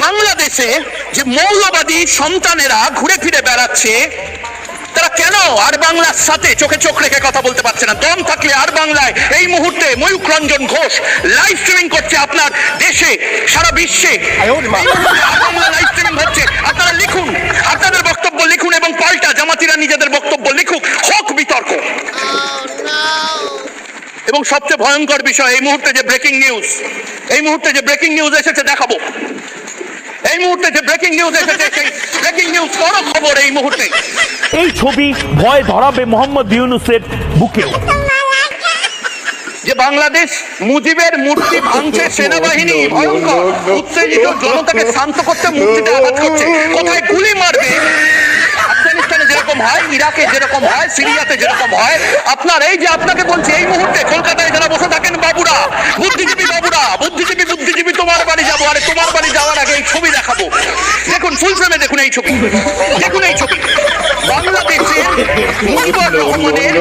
বাংলাদেশে যে মৌলবাদী সন্তানেরা ঘুরে ফিরে বেড়াচ্ছে তারা কেন আর বাংলার সাথে চোখে চোখ রেখে কথা বলতে পারছে না? দম থাকলে আর বাংলায় এই মুহূর্তে ময়ূক রঞ্জন ঘোষ লাইভ স্ট্রিমিং করছে আপনার দেশে সারা বিশ্বে। আর বাংলা লাইভ এবং সবচেয়ে ভয়ঙ্কর বিষয় এই মুহূর্তে যে ব্রেকিং নিউজ এই মুহূর্তে যে ব্রেকিং নিউজ এসেছে দেখাবো। এই মুহূর্তে যে ব্রেকিং নিউজ এসেছে সেই ব্রেকিং নিউজ বড় খবর এই মুহূর্তে। এই ছবি ভয় ধরাবে মোহাম্মদ ইউনুসের বুকেও। যে বাংলাদেশ মুজিবের মূর্তি ভাঙছে সেনাবাহিনী ভয়ঙ্কর উত্তেজিত জনতাকে শান্ত করতে মূর্তিতে আঘাত করছে কোথায় গুলি মারবে? হয় ইরাকে যেরকম হয় সিরিয়াতে যেরকম হয় আপনার এই যে আপনাকে বলছি এই মুহূর্তে কলকাতায় যারা বসে থাকেন বাবুরা বুদ্ধিজীবী বাবুরা বুদ্ধিজীবী বুদ্ধিজীবী তোমার বাড়ি যাব আরে তোমার বাড়ি যাওয়ার আগে এই ছবি দেখাবো দেখুন ফুল ফ্রেমে দেখুন এই ছবি দেখুন এই ছবি বাংলাদেশের মুজিবুর রহমানের